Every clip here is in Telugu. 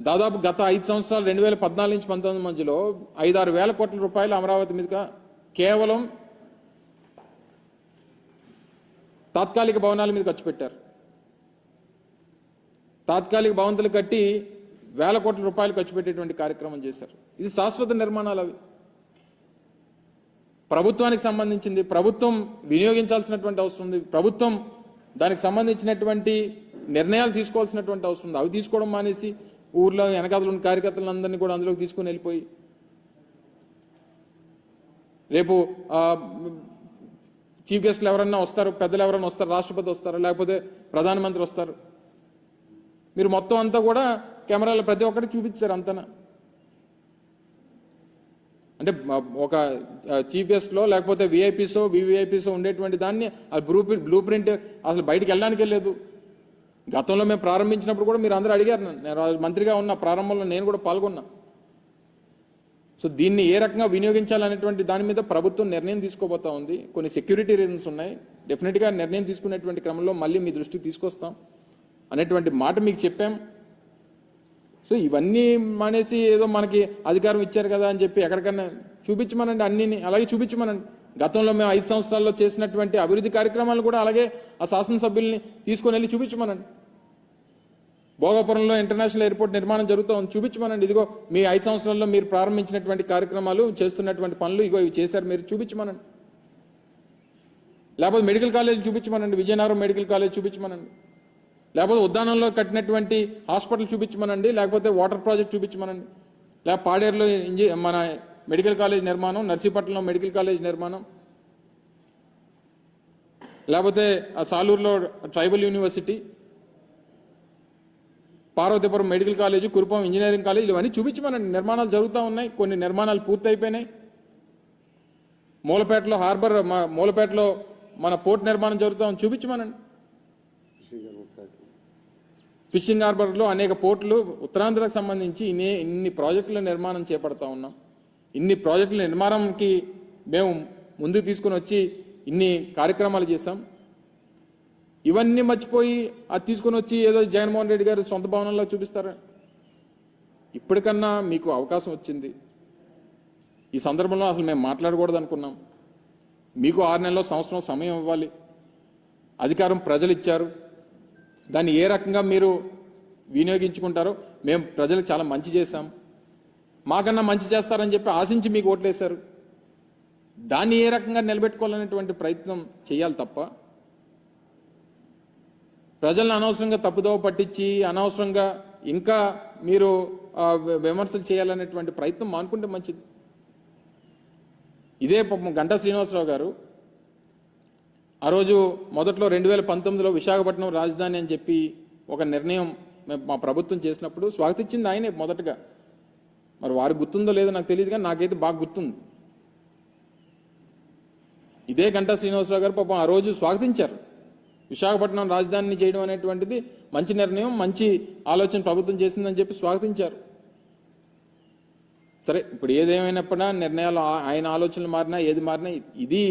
దాదాపు గత ఐదు సంవత్సరాలు రెండు వేల పద్నాలుగు నుంచి పంతొమ్మిది మధ్యలో ఐదారు వేల కోట్ల రూపాయలు అమరావతి మీదుగా కేవలం తాత్కాలిక భవనాల మీద ఖర్చు పెట్టారు. తాత్కాలిక భవంతులు కట్టి వేల కోట్ల రూపాయలు ఖర్చు పెట్టేటువంటి కార్యక్రమం చేశారు. ఇది శాశ్వత నిర్మాణాలు అవి. ప్రభుత్వానికి సంబంధించింది ప్రభుత్వం వినియోగించాల్సినటువంటి అవసరం ఉంది. ప్రభుత్వం దానికి సంబంధించినటువంటి నిర్ణయాలు తీసుకోవాల్సినటువంటి అవసరం ఉంది. అవి తీసుకోవడం మానేసి ఊర్లో వెనకాతలు ఉన్న కార్యకర్తలందరినీ కూడా అందులోకి తీసుకుని వెళ్ళిపోయి రేపు చీఫ్ గెస్ట్లు ఎవరన్నా వస్తారు పెద్దలు ఎవరన్నా వస్తారు రాష్ట్రపతి వస్తారు లేకపోతే ప్రధానమంత్రి వస్తారు. మీరు మొత్తం అంతా కూడా కెమెరాలో ప్రతి ఒక్కటి చూపించారు అంతనా? అంటే ఒక చీఫ్ గెస్ట్లో లేకపోతే విఐపీసో వివిఐపీసో ఉండేటువంటి దాన్ని ఆ బ్లూ బ్లూ ప్రింట్ అసలు బయటికి వెళ్ళడానికి లేదు గతంలో మేము ప్రారంభించినప్పుడు కూడా మీరు అందరూ అడిగారు నన్ను. నేను మంత్రిగా ఉన్న ప్రారంభంలో నేను కూడా పాల్గొన్నా. సో దీన్ని ఏ రకంగా వినియోగించాలనేటువంటి దాని మీద ప్రభుత్వం నిర్ణయం తీసుకోబోతా ఉంది. కొన్ని సెక్యూరిటీ రీజన్స్ ఉన్నాయి. డెఫినెట్గా నిర్ణయం తీసుకునేటువంటి క్రమంలో మళ్ళీ మీ దృష్టికి తీసుకొస్తాం అనేటువంటి మాట మీకు చెప్పాం. సో ఇవన్నీ మానేసి ఏదో మనకి అధికారం ఇచ్చారు కదా అని చెప్పి ఎక్కడికన్నా చూపించమనండి అన్ని అలాగే చూపించమనండి. గతంలో మేము ఐదు సంవత్సరాల్లో చేసినటువంటి అభివృద్ధి కార్యక్రమాలు కూడా అలాగే ఆ శాసనసభ్యుల్ని తీసుకొని వెళ్ళి చూపించమనండి. భోగాపురంలో ఇంటర్నేషనల్ ఎయిర్పోర్ట్ నిర్మాణం జరుగుతూ ఉంది. చూపించమనండి. ఇదిగో మీ ఐదు సంవత్సరాల్లో మీరు ప్రారంభించినటువంటి కార్యక్రమాలు చేస్తున్నటువంటి పనులు ఇగో ఇవి చేశారు. మీరు చూపించమనండి. లేకపోతే మెడికల్ కాలేజ్ చూపించమనండి. విజయనగరం మెడికల్ కాలేజ్ చూపించమనండి. లేకపోతే ఉద్యానంలో కట్టినటువంటి హాస్పిటల్ చూపించమనండి. లేకపోతే వాటర్ ప్రాజెక్ట్ చూపించమనండి. లేకపోతే పాడేరులో ఇంజి మన మెడికల్ కాలేజ్ నిర్మాణం నర్సీపట్నంలో మెడికల్ కాలేజ్ నిర్మాణం. లేకపోతే ఆ సాలూరులో tribal university Parvathipuram medical college Kurupam engineering college ఇవన్నీ చూపించమనండి నిర్మాణాలు జరుగుతూ ఉన్నాయి. కొన్ని నిర్మాణాలు పూర్తయిపోయినాయి. మూలపేటలో హార్బర్ మా- మూలపేటలో మన పోర్ట్ నిర్మాణం జరుగుతూ ఉంది. చూపించమనండి ఫిషింగ్ హార్బర్లో అనేక పోర్టులు ఉత్తరాంధ్రకు సంబంధించి ఇన్ని ఇన్ని ప్రాజెక్టుల నిర్మాణం చేపడతా ఉన్నాం. ఇన్ని ప్రాజెక్టుల నిర్మాణంకి మేము ముందుకు తీసుకొని వచ్చి ఇన్ని కార్యక్రమాలు చేశాం. ఇవన్నీ మర్చిపోయి అది తీసుకొని వచ్చి ఏదో జగన్మోహన్ రెడ్డి గారు సొంత భవనంలో చూపిస్తారా? ఇప్పటికన్నా మీకు అవకాశం వచ్చింది. ఈ సందర్భంలో అసలు మేము మాట్లాడకూడదు అనుకున్నాం. మీకు ఆరు నెలల సంవత్సరం సమయం ఇవ్వాలి. అధికారం ప్రజలు ఇచ్చారు. దాన్ని ఏ రకంగా మీరు వినియోగించుకుంటారో మేము ప్రజలకు చాలా మంచి చేశాం. మాకన్నా మంచి చేస్తారని చెప్పి ఆశించి మీకు ఓట్లేశారు. దాన్ని ఏ రకంగా నిలబెట్టుకోవాలనేటువంటి ప్రయత్నం చేయాలి తప్ప ప్రజలను అనవసరంగా తప్పుదోవ పట్టించి అనవసరంగా ఇంకా మీరు విమర్శలు చేయాలనేటువంటి ప్రయత్నం మానుకుంటే మంచిది. ఇదే పాపం గంటా శ్రీనివాసరావు గారు ఆ రోజు మొదట్లో రెండు వేల పంతొమ్మిదిలో విశాఖపట్నం రాజధాని అని చెప్పి ఒక నిర్ణయం మా ప్రభుత్వం చేసినప్పుడు స్వాగతించింది ఆయనే మొదటగా. మరి వారు గుర్తుందో లేదో నాకు తెలియదు కానీ నాకైతే బాగా గుర్తుంది. ఇదే గంటా శ్రీనివాసరావు గారు పాపం ఆ రోజు స్వాగతించారు. విశాఖపట్నం రాజధానిని చేయడం అనేటువంటిది మంచి నిర్ణయం మంచి ఆలోచన ప్రభుత్వం చేసిందని చెప్పి స్వాగతించారు. సరే ఇప్పుడు ఏదేమైనప్పుడా నిర్ణయాలు ఆయన ఆలోచనలు మారినా ఏది మారినా ఇది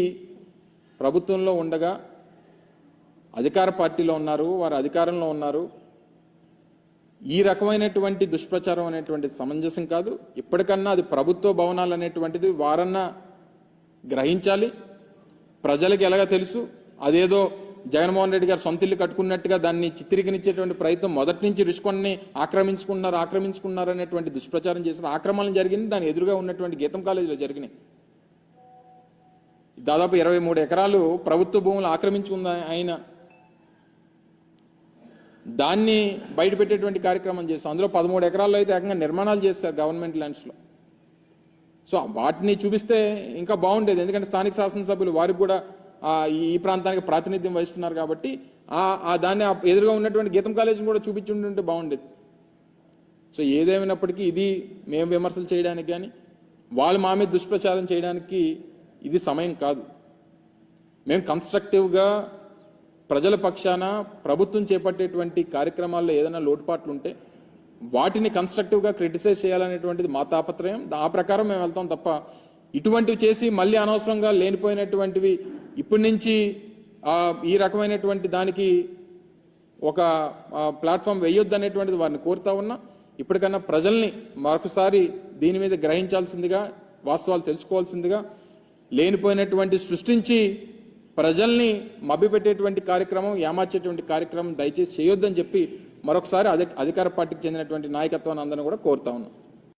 ప్రభుత్వంలో ఉండగా అధికార పార్టీలో ఉన్నారు వారు అధికారంలో ఉన్నారు. ఈ రకమైనటువంటి దుష్ప్రచారం అనేటువంటిది సమంజసం కాదు. ఇప్పటికన్నా అది ప్రభుత్వ భవనాలు అనేటువంటిది వారన్నా గ్రహించాలి. ప్రజలకు ఎలాగ తెలుసు? అదేదో జగన్మోహన్ రెడ్డి గారు సొంత ఇల్లు కట్టుకున్నట్టుగా దాన్ని చిత్రీకరించేటువంటి ప్రయత్నం మొదటి నుంచి రుషికొండని ఆక్రమించుకున్నారు ఆక్రమించుకున్నారు అనేటువంటి దుష్ప్రచారం చేసిన ఆక్రమణలు జరిగింది. దాని ఎదురుగా ఉన్నటువంటి గీతం కాలేజీలో జరిగినాయి. దాదాపు ఇరవై మూడు ఎకరాలు ప్రభుత్వ భూములు ఆక్రమించుకున్న ఆయన దాన్ని బయటపెట్టేటువంటి కార్యక్రమం చేస్తాం. అందులో పదమూడు ఎకరాల్లో అయితే ఏకంగా నిర్మాణాలు చేస్తారు గవర్నమెంట్ ల్యాండ్స్లో. సో వాటిని చూపిస్తే ఇంకా బాగుండేది. ఎందుకంటే స్థానిక శాసనసభ్యులు వారికి కూడా ఈ ప్రాంతానికి ప్రాతినిధ్యం వహిస్తున్నారు కాబట్టి ఆ దాన్ని ఎదురుగా ఉన్నటువంటి గీతం కాలేజీని కూడా చూపించి బాగుండేది. సో ఏదేమైనప్పటికీ ఇది మేము విమర్శలు చేయడానికి కానీ వాళ్ళు మా మీద దుష్ప్రచారం చేయడానికి ఇది సమయం కాదు. మేము కన్స్ట్రక్టివ్గా ప్రజల పక్షాన ప్రభుత్వం చేపట్టేటువంటి కార్యక్రమాల్లో ఏదైనా లోటుపాట్లు ఉంటే వాటిని కన్స్ట్రక్టివ్గా క్రిటిసైజ్ చేయాలనేటువంటిది మా తాపత్రయం. ఆ ప్రకారం మేము వెళ్తాం తప్ప ఇటువంటివి చేసి మళ్ళీ అనవసరంగా లేనిపోయినటువంటివి ఇప్పటి నుంచి ఈ రకమైనటువంటి దానికి ఒక ప్లాట్ఫామ్ వేయొద్దు అనేటువంటిది వారిని కోరుతా ఉన్నా. ఇప్పటికన్నా ప్రజల్ని మరొకసారి దీని మీద గ్రహించాల్సిందిగా వాస్తవాలు తెలుసుకోవాల్సిందిగా లేనిపోయినటువంటి సృష్టించి ప్రజల్ని మభ్యపెట్టేటువంటి కార్యక్రమం ఏమార్చేటువంటి కార్యక్రమం దయచేసి చేయొద్దని చెప్పి మరొకసారి అధికార పార్టీకి చెందినటువంటి నాయకత్వాన్ని అందరిని కూడా కోరుతా ఉన్నాం.